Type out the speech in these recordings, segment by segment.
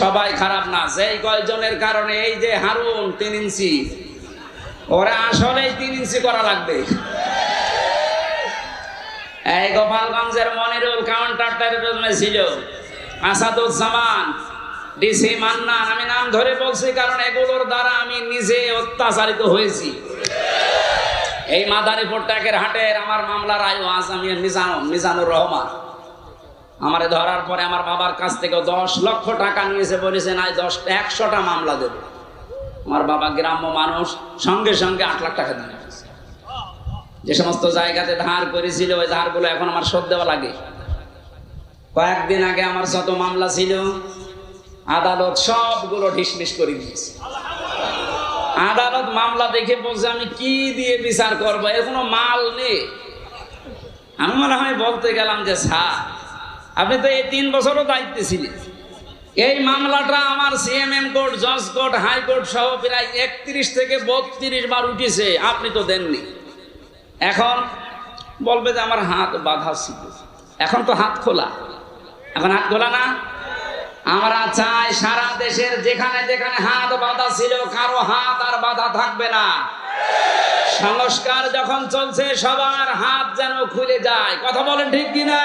সবাই খারাপ না। যেই কয়জনের কারণে এই যে হারুন, তিন ইঞ্চি। ওরা আসলেই তিন ইঞ্চি করা লাগবে। এই গোপালগঞ্জের মনিরুল কাউন্টার টেরিটরি ছিল আসাদুজ্জামান ডিসি মান্নান। আমি নাম ধরে বলছি কারণ এগুলোর দ্বারা আমি নিজে অত্যাচারিত হয়েছি। এই মাদারীপুর ট্যাকের হাটের আমার মামলার আয়ু আজ আমি মিজানুর মিজানুর রহমান। আমারে ধরার পরে আমার বাবার কাছ থেকে দশ লক্ষ টাকা নিয়েছে, বলেছে, নাই, দশ, একশোটা মামলা দেবে। আমার বাবা গ্রাম্য মানুষ, সঙ্গে সঙ্গে আট লাখ টাকা দিয়ে যে সমস্ত জায়গাতে ধার করেছিল, ওই ধারগুলো এখন আমার শোধ দেওয়া লাগে। কয়েকদিন আগে আমার যত মামলা ছিল, আদালত সবগুলো ঢিসমিস করে দিয়েছে। আদালত মামলা দেখে বলছে, আমি কি দিয়ে বিচার করব? এর কোনো মাল নেই। আমি মনে হয় বলতে গেলাম যে, স্যার আপনি তো এই তিন বছরও দায়িত্বে ছিলেন। এই মামলাটা আমার সিএমএম কোর্ট, জজ কোর্ট হাইকোর্ট সহ প্রায় একত্রিশ থেকে বত্রিশ বার উঠেছে, আপনি তো দেননি। এখন বলবে যে আমার হাত বাধা ছিল। এখন তো হাত খোলা। এখন হাত খোলা না? আমরা চাই সারা দেশের যেখানে যেখানে হাত বাধা ছিল, কারও হাত আর বাধা থাকবে না। সংস্কার যখন চলছে, সবার হাত যেন খুলে যায়। কথা বলেন ঠিক কিনা?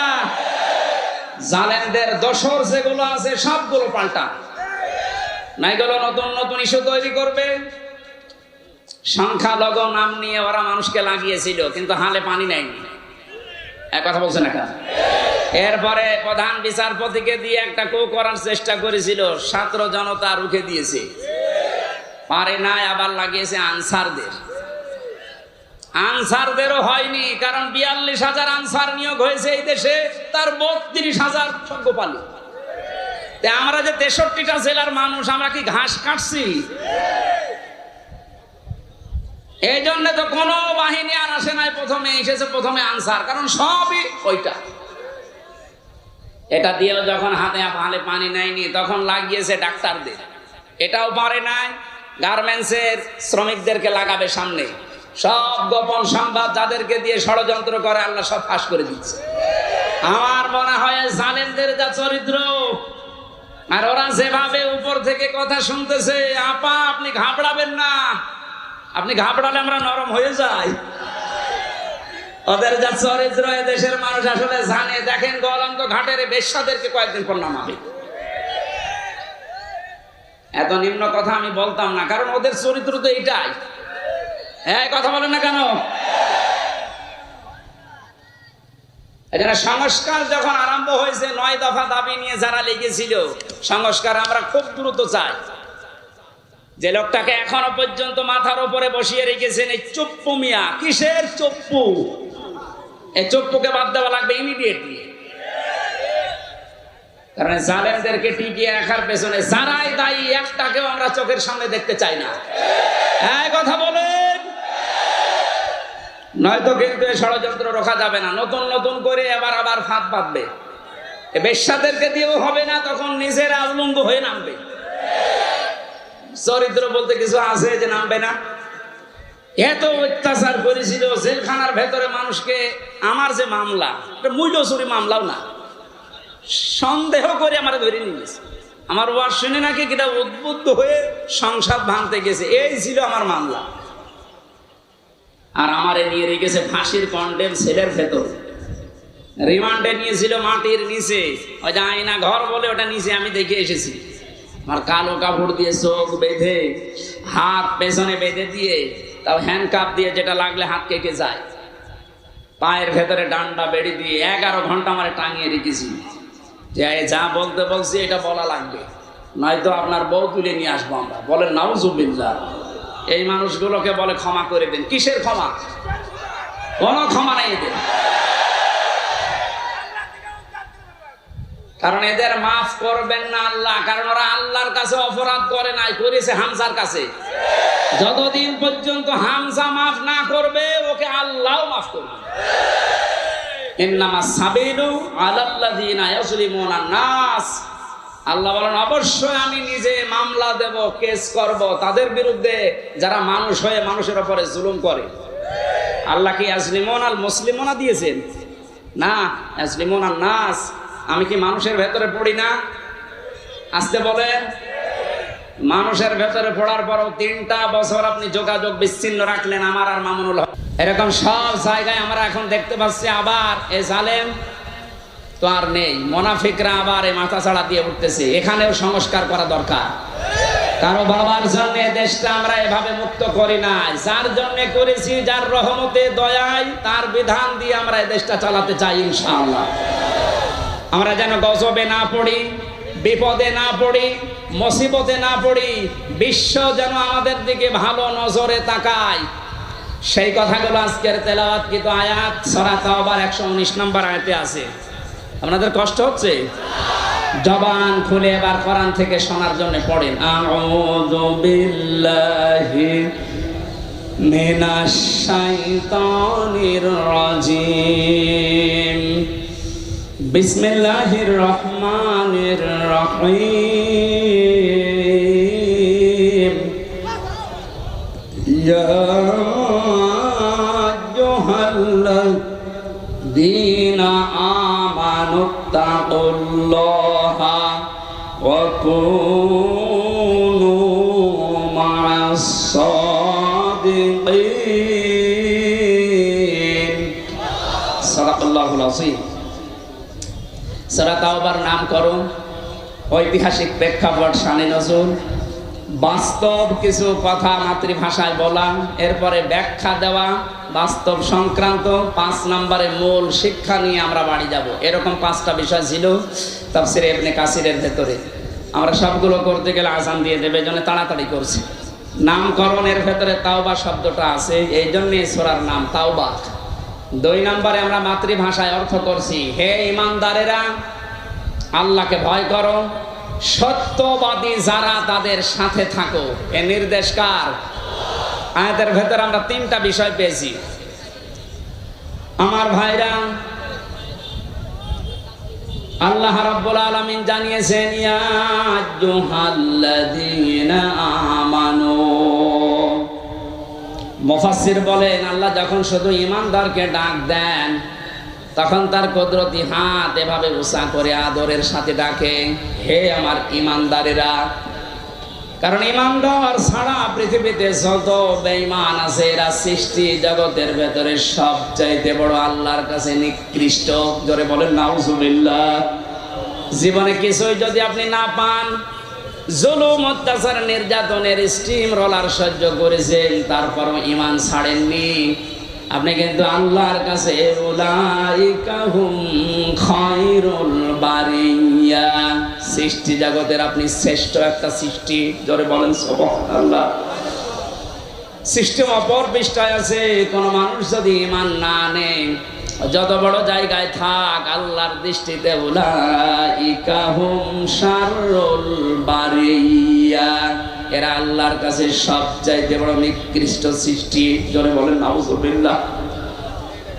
জালেমদের দশর যেগুলো আছে, সবগুলো পাল্টা। নাইগুলো নতুন নতুন ইস্যু তৈরি করবে। সংখ্যালঘু নাম নিয়ে ওরা মানুষকে লাগিয়েছিল, কিন্তু হালে পানি নেয়নি। এক কথা বলছেন একা এরপরে প্রধান বিচারপতিকে দিয়ে একটা কো করার চেষ্টা করেছিল, ছাত্র জনতা রুখে দিয়েছে। পারে নাই, আবার লাগিয়েছে আনসারদের। আনসারদেরও হয়নি, কারণ বিয়াল্লিশ হাজার আনসার নিয়োগ হয়েছে এই দেশে, তার বত্রিশ হাজার সঙ্গপালি আমরা যে তেষট্টিটা জেলার মানুষ, আমরা কি ঘাস কাটছি? এই জন্য তো কোনো বাহিনী আর আসে নাই, প্রথমে এসেছে প্রথমে আনসার, কারণ সবই ওইটা। এটা দিয়েও যখন হাতে হালে পানি নেয়নি, তখন লাগিয়েছে ডাক্তারদের। এটাও পারে নাই, গার্মেন্টসের শ্রমিকদেরকে লাগাবে সামনে। সব গোপন সংবাদ যাদেরকে দিয়ে ষড়যন্ত্র করে আল্লাহ সব ফাঁস করে দিচ্ছে। আমার মনে হয় জালেমদের যা চরিত্র, আর ওরা যেভাবে উপর থেকে কথা শুনতেছে, আপা, আপনি ঘাবড়াবেন না। আপনি ঘাবড়ালে আমরা নরম হয়ে যাই। ওদের যা চরিত্র দেশের মানুষ আসলে জানে। দেখেন গলন্ত ঘাটের বেশ্যাদেরকে কয়েকদিন পর নামাবে এত নিম্ন কথা আমি বলতাম না, কারণ ওদের চরিত্র তো এইটাই। হ্যাঁ কথা বলেন না কেন? সংস্কার যখন আরম্ভ হয়েছে, নয় দফা দাবি নিয়ে যারা লেগেছিল, সংস্কার আমরা খুব দ্রুত চাই। যে লোকটাকে এখনও পর্যন্ত মাথার উপরে বসিয়ে রেখেছেন এই চুপ্পু মিয়া। কিসের চপ্পু? এই চপ্পুকে বাদ দেওয়া লাগবে ইমিডিয়েটলি কারণ জালেমদেরকে টিকিয়ে রাখার পেছনে যারাই দায়ী, একটাকেও আমরা চোখের সামনে দেখতে চাই না। হ্যাঁ কথা বলেন। নয়তো কিন্তু এই ষড়যন্ত্র রোখা যাবে না। নতুন নতুন করে এবার আবার ফাঁদ পাতবে। বেশ্যাদেরকে দিয়েও হবে না, তখন নিজের আলঙ্গ হয়ে নামবে। চরিত্র বলতে কিছু আছে যে নামবে না। এত অত্যাচার করেছিল, জেলখানার ভেতরে মানুষকে আমার যে মামলা, এটা মূল্যচুরি মামলাও না। সন্দেহ করে আমার ধরে নিয়ে আমার ওয়ার শুনে নাকি কিটা উদ্বুদ্ধ হয়ে সংসার ভাঙতে গেছে। এই ছিল আমার মামলা। আর আমারে নিয়ে রেখেছে ফাঁসির কন্ডেম সেলের ভেতর। রিমান্ডে নিয়েছিল মাটির নিচে। ওই যে আয়না ঘর বলে ওটা নিচে আমি দেখে এসেছি। আমার কালো কাপড় দিয়ে চোখ বেঁধে, হাত পেছনে বেঁধে দিয়ে, তাও হ্যান্ড কাপ দিয়ে যেটা লাগলে হাত কেটে যায়। পায়ের ভেতরে ডান্ডা বেড়ে দিয়ে এগারো ঘণ্টা আমার টাঙিয়ে রেখেছি। যে যা বলতে বলছি, এটা বলা লাগবে। নয়তো আপনার বউ তুলে নিয়ে আসব আমরা। বলেন, নাউজুবিল্লাহ। এই মানুষগুলোকে বলে ক্ষমা করে দেন। কিসের ক্ষমা? কোনো ক্ষমা নেই এদের। কারণ এদের মাফ করবেন না আল্লাহ, কারণ ওরা আল্লাহর কাছে অপরাধ করে নাই, করেছে হামসার কাছে। যতদিন পর্যন্ত হামসা মাফ না করবে, ওকে আল্লাহ মাফ করবে ইন্নামা সাবিলু আলাল্লাযিনা ইয়াসলিমুনা নাস। আল্লাহ বলেন, অবশ্যই আমি নিজে মামলা দেব, কেস করব। তাদের বিরুদ্ধে যারা মানুষ হয়ে মানুষের উপরে জুলুম করে। আল্লাহ কি আসলিমন আল মুসলিমনা দিয়েছেন? না আসলিমন আল নাস আমি কি মানুষের ভেতরে পড়ি না? আসতে বলেন। মানুষের ভেতরে পড়ার পরও তিনটা বছর আপনি যোগাযোগ বিচ্ছিন্ন রাখলেন আমার আর মামুনুল হক। এরকম সব জায়গায় আমরা এখন দেখতে পাচ্ছি আবার এ জালেম তো আর নেই। মোনাফিকরা আবার এই মাথা ছাড়া দিয়ে উঠতেছে। এখানেও সংস্কার করা দরকার। কারও বাবার জন্য দেশটা আমরা এভাবে মুক্ত করি নাই। যার জন্য করেছি, যার রহমতে, দয়ায়, তার বিধান দিয়ে আমরা এই দেশটা চালাতে চাই, ইনশাআল্লাহ। আমরা যেন গজবে না পড়ি, বিপদে না পড়ি, মুসিবতে না পড়ি, বিশ্ব যেন আমাদের দিকে ভালো নজরে তাকায়। সেই কথাগুলো আজকের তেলাওয়াত কিন্তু আয়াত? সরা তাওবার একশো উনিশ নম্বর আয়াতে আছে। আপনাদের কষ্ট হচ্ছে? জবান খুলে এবার কোরআন থেকে শোনার জন্য পড়েন। আউযু বিল্লাহি মিনাশ শাইতানির রাজিম। বিসমিল্লাহির রহমানির রহিম। ইয়া তাওবার নামকরণ ঐতিহাসিক প্রেক্ষাপট শানে নজরুল বাস্তব কিছু কথা মাতৃভাষায় বলা এরপরে ব্যাখ্যা দেওয়া বাস্তব সংক্রান্ত পাঁচ নম্বরে মূল শিক্ষা নিয়ে আমরা বাড়ি যাব। এরকম পাঁচটা বিষয় ছিল তাফসিরে ইবনে কাসিরের ভেতরে। আমরা সবগুলো করতে গেলে আজান দিয়ে দেবে জন্য তাড়াতাড়ি করছি। নামকরণের ভেতরে তাওবা শব্দটা আছে, এই জন্যই সোরার নাম তাওবা। দুই নম্বরে আমরা মাতৃভাষায় অর্থ করছি, হে ইমানদারেরা, আল্লাহকে ভয় করো, সত্যবাদী যারা তাদের সাথে থাকো। এ নির্দেশ কার? আয়াতের ভেতরে আমরা তিনটা বিষয় পেয়েছি। আমার ভাইরা, আল্লাহ রাব্বুল আলামিন জানিয়েছেন, ইয়া আমানু। মুফাসসির বলেন, আল্লাহ যখন শুধু ইমানদারকে ডাক দেন, তখন তার কুদরতি হাত এভাবে উষা করে আদরের সাথে ডাকে, হে আমার ইমানদারেরা কারণ ইমানদার ছাড়া পৃথিবীতে যত বেঈমান আছে, এরা সৃষ্টি জগতের ভেতরে সবচাইতে বড় আল্লাহর কাছে নিকৃষ্ট। জোরে বলেন, নাউজুবিল্লাহ। জীবনে কিছুই যদি আপনি না পান, জুলুম, অত্যাচার, নির্যাতনের স্টিম রোলার সহ্য করেছেন, তারপরও ইমান ছাড়েননি। আপনি কিন্তু আল্লাহর কাছে উলাইকা হুম খায়রুল বারিয়া। সৃষ্টি জগতের আপনি শ্রেষ্ঠ একটা সৃষ্টি। জোরে বলেন, সুবহানাল্লাহ। সিস্টেম অপর পৃষ্ঠায় আছে, কোন মানুষ যদি ইমান না নেয় যত বড় জায়গায় থাক, আল্লাহর দৃষ্টিতে বারিয়া। এরা আল্লাহর কাছে সবচাইতে বড় নিকৃষ্ট সৃষ্টি। জোরে বলেন, নাউজুবিল্লাহ।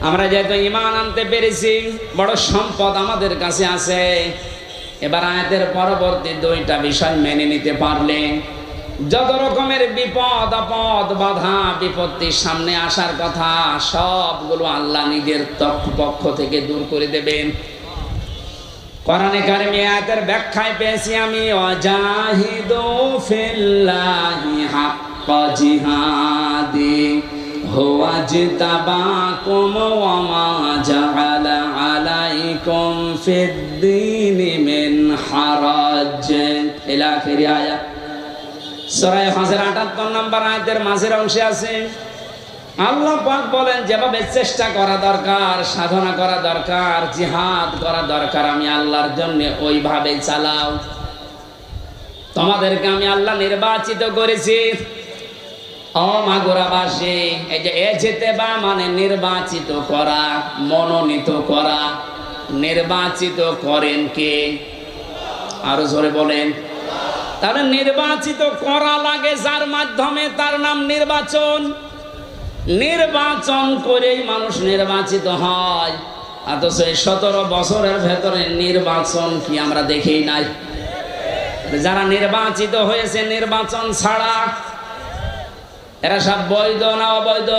আমরা যেহেতু ইমান আনতে পেরেছি, বড় সম্পদ আমাদের কাছে আছে। এবার আয়াতের পরবর্তী দুইটা বিষয় মেনে নিতে পারলে, যত রকমের বিপদ আপদ বাধা বিপত্তির সামনে আসার কথা, সবগুলো আল্লাহ নিজের পক্ষ থেকে দূর করে দেবেন। কোরআনে কারিমে আয়াতের ব্যাখ্যায় পেয়েছি আমি অজাহিদু ফিল্লাহি হাক্কা জিহাদি। হুয়া জিতাবাকুম ওয়া মা জাআলা আলাইকুম ফিদ-দীনি মিন হারাজ ইলা আখিরি আয়াত সূরা হাজর 78 নম্বর আয়াতের মাঝের অংশে আছে আল্লাহ বলেন যেভাবে চেষ্টা করা দরকার সাধনা করা দরকার জিহাদ করা দরকার আমি আল্লাহর জন্য ওইভাবে চালাও তোমাদেরকে আমি আল্লাহ নির্বাচিত করেছি ও মাগুরাবাসী, এই যে এ যেতে বা মানে নির্বাচিত করা, মনোনীত করা। নির্বাচিত করেন কে? আরও জোরে বলেন। তাহলে নির্বাচিত করা লাগে যার মাধ্যমে তার নাম নির্বাচন। নির্বাচন করেই মানুষ নির্বাচিত হয়। অথচ এই সতেরো বছরের ভেতরে নির্বাচন কি আমরা দেখেই নাই? যারা নির্বাচিত হয়েছে নির্বাচন ছাড়া এরা সব বৈধ না অবৈধ?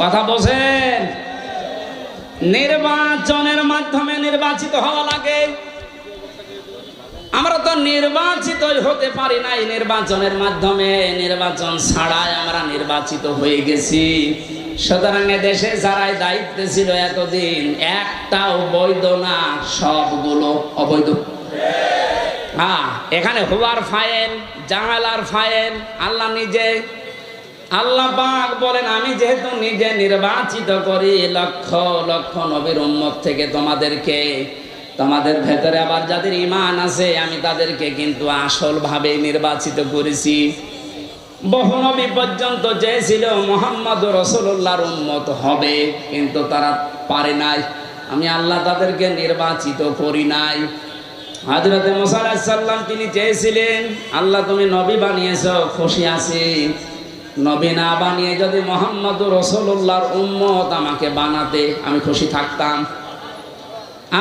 কথা বলছেন নির্বাচনের মাধ্যমে নির্বাচিত হওয়া লাগে। আমরা তো নির্বাচিত হতে পারি নাই নির্বাচনের মাধ্যমে। নির্বাচন ছাড়াই আমরা নির্বাচিত হয়ে গেছি। সুতরাং দেশে যারাই দায়িত্বে ছিল এতদিন, একটাও বৈধ না, সবগুলো অবৈধ। হ্যাঁ এখানে হুয়ার ফাইল জামালার ফাইল আল্লাহ নিজে, আল্লাহ পাক বলেন, আমি যেহেতু নিজে নির্বাচিত করি, লক্ষ লক্ষ নবীর উন্মত থেকে তোমাদেরকে, তোমাদের ভেতরে আবার যাদের ইমান আছে, আমি তাদেরকে কিন্তু আসলভাবে নির্বাচিত করেছি। বহু নবী পর্যন্ত চেয়েছিল মোহাম্মদ রসুল্লাহর উন্মত হবে, কিন্তু তারা পারে নাই। আমি আল্লাহ তাদেরকে নির্বাচিত করি নাই। হাজরতে মোসাল্লাম তিনি চেয়েছিলেন, আল্লাহ তুমি নবী বানিয়েছ, খুশি আছি। নবী না বানিয়ে যদি মোহাম্মদ রসুল্লাহর উম্মত আমাকে বানাতে, আমি খুশি থাকতাম।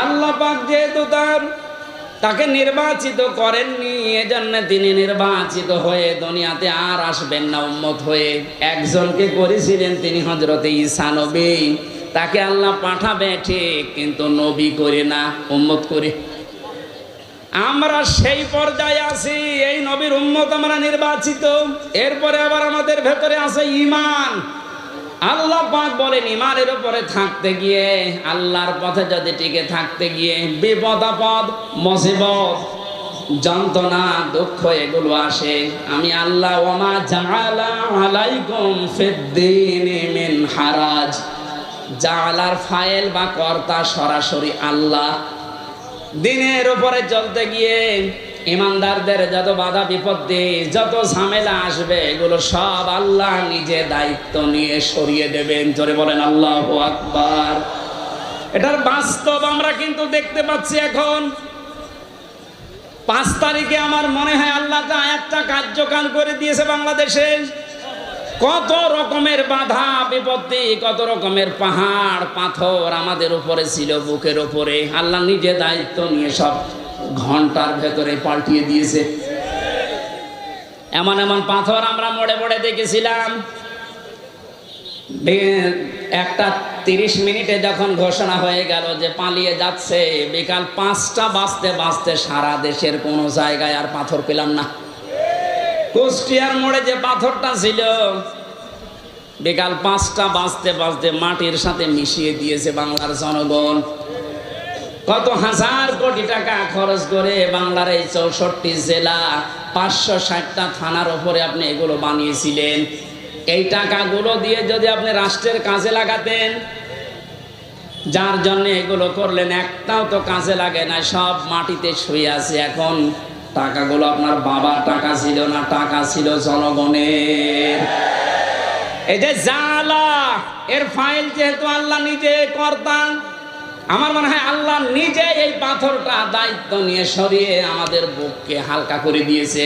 আল্লাহ পাক যেহেতু তার, তাকে নির্বাচিত করেননি, এজন্য তিনি নির্বাচিত হয়ে দুনিয়াতে আর আসবেন না উম্মত হয়ে। একজনকে করেছিলেন তিনি হজরতে ঈসা নবী। তাকে আল্লাহ পাঠাবে ঠিক, কিন্তু নবী করে না, উম্মত করে। আমরা সেই পর্যায়ে আছি, এই নবীর উম্মত আমরা নির্বাচিত। এরপরে আবার আমাদের ভেতরে আছে ইমান আল্লাহ পাক বলেন ইমানের উপরে থাকতে গিয়ে, আল্লাহর পথে যদি টিকে থাকতে গিয়ে বিপদ, আপদ, মুসিবত, যন্ত্রণা, দুঃখ এগুলো আসে, আমি আল্লাহ, ওমা জাআলা আলাইকুম ফিদ্দিন মিন হারাজ। জাআলার ফাইল বা কর্তা সরাসরি আল্লাহ দিনের উপরে চলতে গিয়ে ইমানদারদের যত বাধা বিপত্তি, যত ঝামেলা আসবে, এগুলো সব আল্লাহ নিজে দায়িত্ব নিয়ে সরিয়ে দেবেন। জোরে বলেন, আল্লাহ আকবার। এটার বাস্তব আমরা কিন্তু দেখতে পাচ্ছি এখন। পাঁচ তারিখে আমার মনে হয় আল্লাহ একটা কার্যকাল করে দিয়েছে বাংলাদেশে। কত রকমের বাধা, বিপত্তি, কত রকমের পাহাড়, পাথর আমাদের উপরে ছিল, বুকের উপরে। আল্লাহ নিজে দায়িত্ব নিয়ে সব ঘণ্টার ভেতরে পাল্টিয়ে দিয়েছে। এমন এমন পাথর আমরা মোড়ে মোড়ে দেখেছিলাম। একটা তিরিশ মিনিটে যখন ঘোষণা হয়ে গেল যে পালিয়ে যাচ্ছে, বিকাল পাঁচটা বাজতে বাজতে সারা দেশের কোনো জায়গায় আর পাথর পেলাম না। কুষ্টিয়ার মোড়ে যে পাথরটা ছিল, বিকাল পাঁচটা বাজতে বাজতে মাটির সাথে মিশিয়ে দিয়েছে বাংলার জনগণ। কত হাজার কোটি টাকা খরচ করে বাংলার এই চৌষট্টি জেলা, পাঁচশো ষাটটা থানার ওপরে আপনি এগুলো বানিয়েছিলেন। এই টাকাগুলো দিয়ে যদি আপনি রাষ্ট্রের কাজে লাগাতেন, যার জন্য এগুলো করলেন, একটাও তো কাজে লাগে না, সব মাটিতে শুয়ে আছে এখন। টাকাগুলো আপনার বাবার টাকা ছিল না, টাকা ছিল জনগণের। এই যে জালা, এর ফাইল যেহেতু আল্লাহ নিজে কর্তান, আমার মনে হয় আল্লাহ নিজে এই পাথরটা দায়িত্ব নিয়ে সরিয়ে আমাদের বুককে হালকা করে দিয়েছে।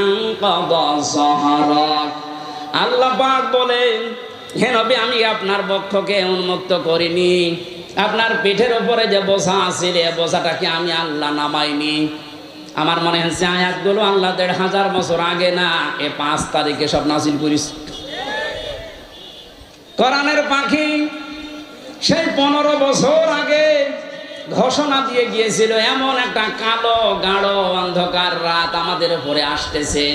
আনকাদা যাহরাক আল্লাহ পাক বলেন, হে নবী, আমি আপনার বক্ষকে উন্মুক্ত করিনি। আপনার পিঠের উপরে যে বোঝা আছিল এ বোঝাটাকে আমি আল্লাহ নামাইনি? আমার মনে হচ্ছে আয়াতগুলো আল্লাহ দেড় হাজার বছর আগে না, এ পাঁচ তারিখে সব নাসিল করিস। কোরআনের পাখি সেই পনেরো বছর আগে ঘোষণা দিয়ে গিয়েছিল, এমন একটা কালো, গাঢ় অন্ধকার রাত আমাদের উপরে আসতেছে।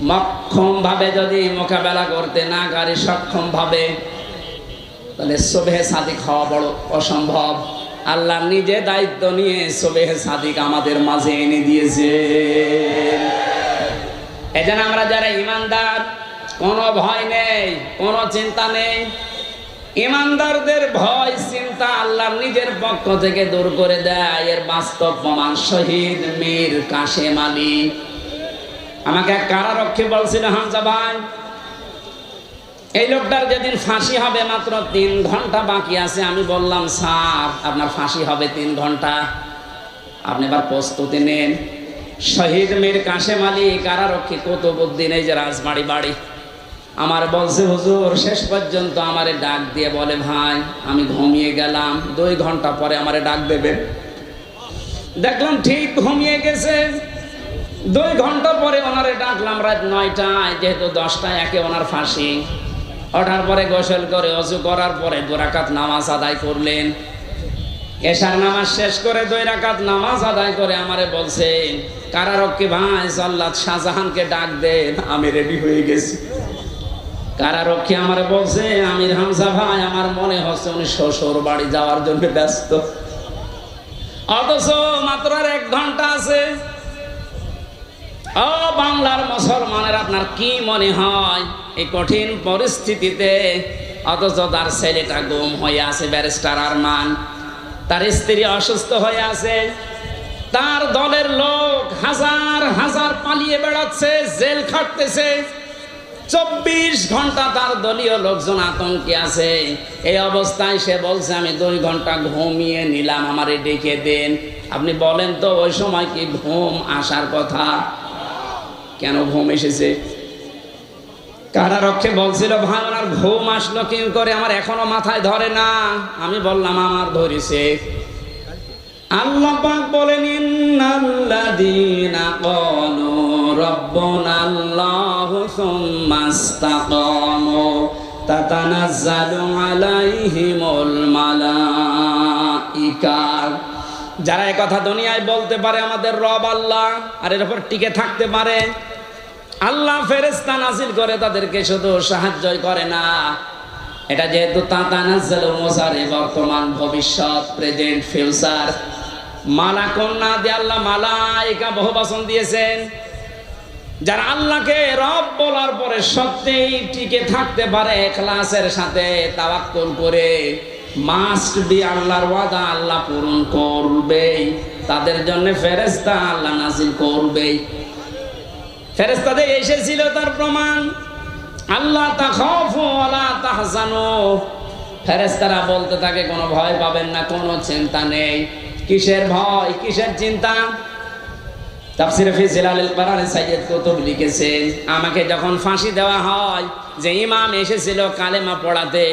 মক্ষম ভাবে যদি মোকাবেলা করতে না পারি সক্ষম ভাবে তাহলে সোবেহে সাদিক হওয়া বড় অসম্ভব। আল্লাহ নিজে দায়িত্ব নিয়ে সোবেহে সাদিক আমাদের মাঝে এনে দিয়েছে এজন্য আমরা যারা ইমানদার, কোনো ভয় নেই, কোনো চিন্তা নেই। ইমানদারদের ভয়, চিন্তা আল্লাহ নিজের পক্ষ থেকে দূর করে দেয়। এর বাস্তব প্রমাণ শহীদ মীর কাশেম আলী। আমাকে এক কারারক্ষী বলছিল হামজা ভাই এই লোকটার যেদিন ফাঁসি হবে মাত্র তিন ঘণ্টা বাকি আছে, আমি বললাম, স্যার, আপনার ফাঁসি হবে তিন ঘণ্টা। আপনি এবার প্রস্তুতি নেন। শহীদ মীর কাশেম আলী, কারারক্ষী কুতুবুদ্দিন এই যে রাজবাড়ি বাড়ি। আমার বলছে, হুজুর, শেষ পর্যন্ত আমারে ডাক দিয়ে বলে, ভাই, আমি ঘুমিয়ে গেলাম। দুই ঘণ্টা পরে আমারে ডাক দেবে। দেখলাম ঠিক ঘুমিয়ে গেছে। দুই ঘণ্টা পরে ওনারে ডাকলাম রাত নয়টায়, যেহেতু দশটায় একে ওনার ফাঁসি। ওঠার পরে গোসল করে অজু করার পরে দুরাকাত নামাজ আদায় করলেন। এশার নামাজ শেষ করে দুই রাকাত নামাজ আদায় করে আমারে বলছেন কারারক্ষী ভাই, সাল্লাদ শাহজাহানকে ডাক দেন, আমি রেডি হয়ে গেছি। কারারক্ষী আমারে বলছে, আমির হামজা ভাই, আমার মনে হচ্ছে উনি শ্বশুর বাড়ি যাওয়ার জন্য ব্যস্ত। অথচ মাত্র এক ঘণ্টা আছে ও বাংলার মুসলমানের, আপনার কি মনে হয়? এই কঠিন পরিস্থিতিতে অথচ তার ছেলেটা গুম হয়ে আছে, ব্যারিস্টার আরমান। তার স্ত্রী অসুস্থ হয়ে আছে। তার দলের লোক হাজার হাজার পালিয়ে বেড়াচ্ছে, জেল খাটতেছে। চব্বিশ ঘণ্টা তার দলীয় লোকজন আতঙ্কে আছে। এই অবস্থায় সে বলছে, আমি দুই ঘণ্টা ঘুমিয়ে নিলাম, আমারে ডেকে দেন। আপনি বলেন তো, ওই সময় কি ঘুম আসার কথা? কেন ঘুম এসেছে? কারারক্ষে বলছিল, ভাই, ওনার ঘুম আসলো কি করে? আমার এখনও মাথায় ধরে না। আমি বললাম, আমার ধরেছে। আল্লাহ বলেন, ইন্নাল্লাযীনা যারা কথা দুনিয়ায় বলতে পারে আমাদের রব আল্লাহ, আর এর উপর টিকে থাকতে পারে, আল্লাহ ফেরেস্তা নাজিল করে তাদেরকে শুধু সাহায্যই করে না। এটা যেহেতু তাতানাজ্জাল মোসারে বর্তমান ভবিষ্যৎ, প্রেজেন্ট, ফিউচার। মালা কন্যা দিয়ে আল্লাহ মালাইকা বহু বাসন দিয়েছেন। যারা আল্লাহকে রব বলার পরে সত্যিই টিকে থাকতে পারে ক্লাসের সাথে তাওয়াক্কুল করে। মাস্ট আল্লাহর ওয়াদা আল্লাহ পূরণ তাদের জন্য ফেরেস্তা আল্লাহ এসেছিল তার প্রমাণ। আল্লাহ তাহজানু ফেরেস্তারা বলতে থাকে, কোনো ভয় পাবেন না, কোনো চিন্তা নেই। কিসের ভয়, কিসের চিন্তা? তাফসিরে ফি জিলালিল বারানি কুতুব লিখেছেন, আমাকে যখন ফাঁসি দেওয়া হয়, যে ইমাম এসেছিল কালেমা পড়াতে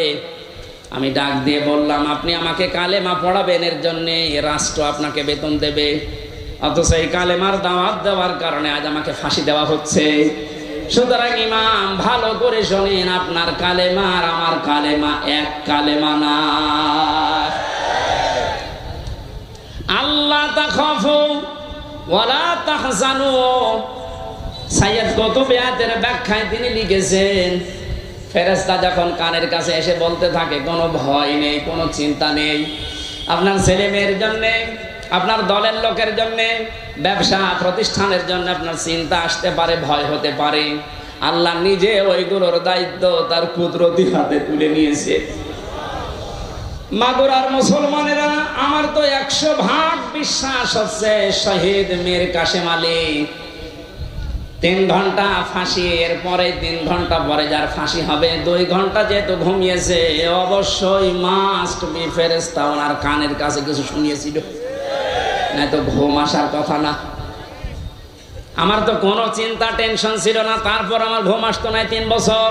আমি ডাক দিয়ে বললাম, আপনি আমাকে কালেমা পড়াবেন, এর জন্য রাষ্ট্র আপনাকে বেতন দেবে। অথচ এই কালেমার দাওয়াত দেওয়ার কারণে আজ আমাকে ফাঁসি দেওয়া হচ্ছে। সুতরাং ইমাম, ভালো করে শোনেন, আপনার কালেমা আর আমার কালেমা এক কালেমা না। আল্লাহ তাখাফু ওয়ালা তাহজানু। ব্যাখ্যায় তিনি লিখেছেন ফেরেশতা যখন কানের কাছে এসে বলতে থাকে, কোনো ভয় নেই, কোনো চিন্তা নেই। আপনার ছেলে মেয়ের জন্যে, আপনার দলের লোকের জন্যে, ব্যবসা প্রতিষ্ঠানের জন্য আপনার চিন্তা আসতে পারে, ভয় হতে পারে। আল্লাহ নিজে ওইগুলোর দায়িত্ব তার কুদরতি হাতে তুলে নিয়েছে। মাগুরার মুসলমানেরা, আমার তো একশো ভাগ বিশ্বাস হচ্ছে, শহীদ মীর কাশেম আলী। তিন ঘণ্টা ফাঁসি এর পরে তিন ঘণ্টা পরে যার ফাঁসি হবে, দুই ঘণ্টা যেহেতু ঘুমিয়েছে অবশ্যই মাস্ট বি ফেরেস্তা ওনার কানের কাছে কিছু শুনিয়েছিল। না তো ঘুম আসার কথা না। আমার তো কোনো চিন্তা টেনশন ছিল না, তারপর আমার ঘুম আসতো না তিন বছর।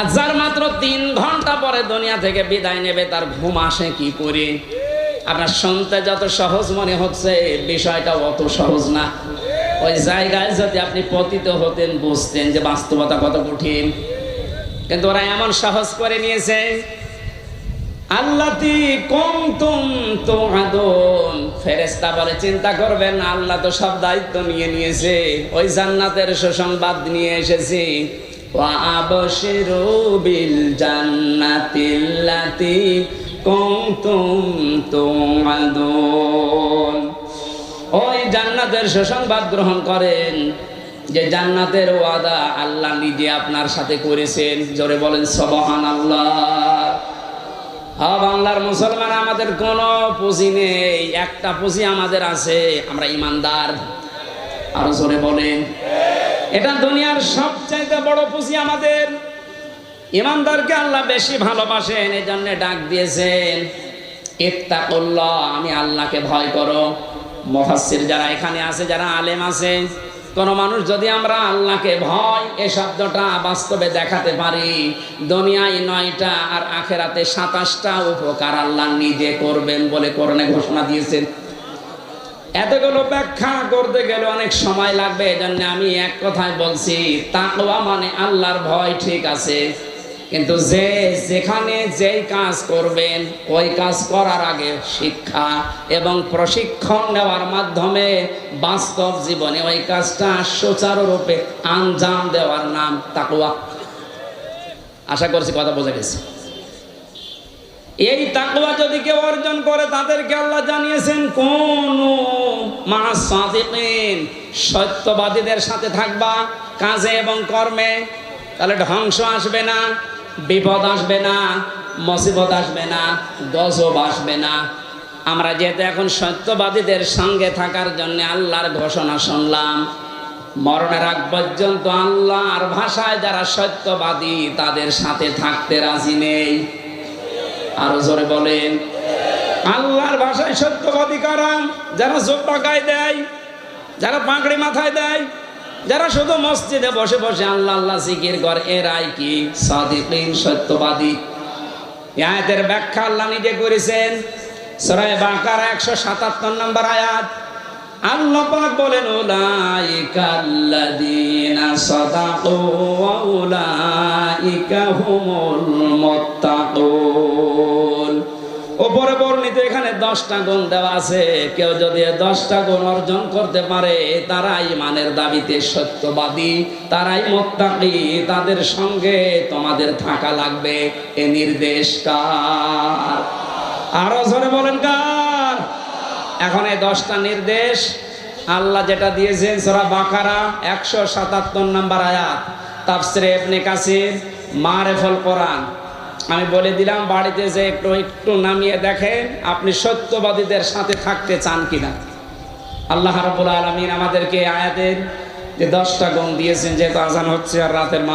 আর যার মাত্র তিন ঘণ্টা পরে দুনিয়া থেকে বিদায় নেবে, তার ঘুম আসে কি করে? আপনার শুনতে যত সহজ মনে হচ্ছে বিষয়টা অত সহজ না। ওই জায়গায় যদি আপনি পতিত হতেন, বুঝতেন যে বাস্তবতা কত কঠিন। কিন্তু ওরা এমন সাহস করে নিয়েছে, আল্লাতি কুনতুম তুআদুন। ফেরেশতা বলে, চিন্তা করবেন আল্লাহ তো সব দায়িত্ব নিয়ে নিয়েছে। ওই জান্নাতের সুসংবাদ নিয়ে এসেছি। আবশিরু বিল জান্নাতিল্লাতি কুনতুম তুআদুন। ওই জান্নাতের সুসংবাদ গ্রহণ করেন। যে জান্নাতের ওয়াদা আল্লাহ নিজে আপনার সাথে করেছেন। জোরে বলেন সবহান আল্লাহ বাংলার মুসলমান, আমাদের কোনো পুঁজি নেই। একটা পুঁজি আমাদের আছে, আমরা ইমানদার। আরও জোরে বলেন। এটা দুনিয়ার সবচাইতে বড় পুঁজি আমাদের। ইমানদারকে আল্লাহ বেশি ভালোবাসেন এই জন্য ডাক দিয়েছেন, ইত্তাকুল্লাহ, আমি আল্লাহকে ভয় করো। মহাসির যারা এখানে আছে, যারা আলেম আছে, কোন মানুষ যদি আমরা আল্লাহকে ভয় এ শব্দটা বাস্তবে দেখাতে পারি, দুনিয়ায় নয়টা আর আখেরাতে সাতাশটা উপকার আল্লাহ নিজে করবেন বলে করণে ঘোষণা দিয়েছেন। এতগুলো ব্যাখ্যা করতে গেলে অনেক সময় লাগবে, এজন্য আমি এক কথায় বলছি, তাকওয়া মানে আল্লাহর ভয় ঠিক আছে কিন্তু যে যেখানে যেই কাজ করবেন, ওই কাজ করার আগে শিক্ষা এবং প্রশিক্ষণ নেওয়ার মাধ্যমে বাস্তব জীবনে ওই কাজটা সুচারুরূপে আঞ্জাম দেওয়ার নাম তাকওয়া। আশা করছি কথা বোঝা গেছে। এই তাকওয়া যদি কেউ অর্জন করে, তাদেরকে আল্লাহ জানিয়েছেন, কোন সত্যবাদীদের সাথে থাকবা, কাজে এবং কর্মে। তাহলে ধ্বংস আসবে না। বিপদ আসবে না, মুসিবত আসবে না, গজব আসবে না। আমরা যেহেতু এখন সত্যবাদীদের সঙ্গে থাকার জন্য আল্লাহর ঘোষণা শুনলাম, মরণের আগ পর্যন্ত আল্লাহর ভাষায় যারা সত্যবাদী তাদের সাথে থাকতে রাজি নেই। আরও জোরে বলেন, আল্লাহর ভাষায় সত্যবাদী কারা? যারা জোব্বা গায়ে দেয়, যারা পাগড়ি মাথায় দেয় যারা শুধু মসজিদে বসে বসে আল্লাহ আল্লাহ জিকির করে, এরাই কি? সাদিকিন, সত্যবাদী। আয়াতের ব্যাখ্যা আল্লাহ নিজে করেছেন। সরাই বাঁকার একশো সাতাত্তর নম্বর আয়াত। আল্লাহ বলেন উলাইকাল্লাযীনা সাদাকু ওয়া উলাইকা হুমুল মুত্তাকুন। ওপরে বর্ণিত এখানে দশটা গুণ দেওয়া আছে। কেউ যদি দশটা গুণ অর্জন করতে পারে, তারাই ইমানের দাবিতে সত্যবাদী, তারাই মোত্তাকি, তাদের সঙ্গে তোমাদের থাকা লাগবে। এ নির্দেশ কার? আরও জোরে বলেন কার? এখন এই দশটা নির্দেশ। আল্লাহ যেটা দিয়েছেন সোরা বাকারা, একশো সাতাত্তর নম্বর আয়াত। তাফসিরে ইবনে কাসির, মারেফল কোরআন। আমি বলে দিলাম, বাড়িতে যে একটু একটু নামিয়ে দেখেন, আপনি সত্যবাদীদের সাথে থাকতে চান কিনা। আল্লাহ রবুল আলমিন আমাদেরকে আয়াতের যে দশটা গুণ দিয়েছেন, যেহেতু আজান হচ্ছে আর রাতের মা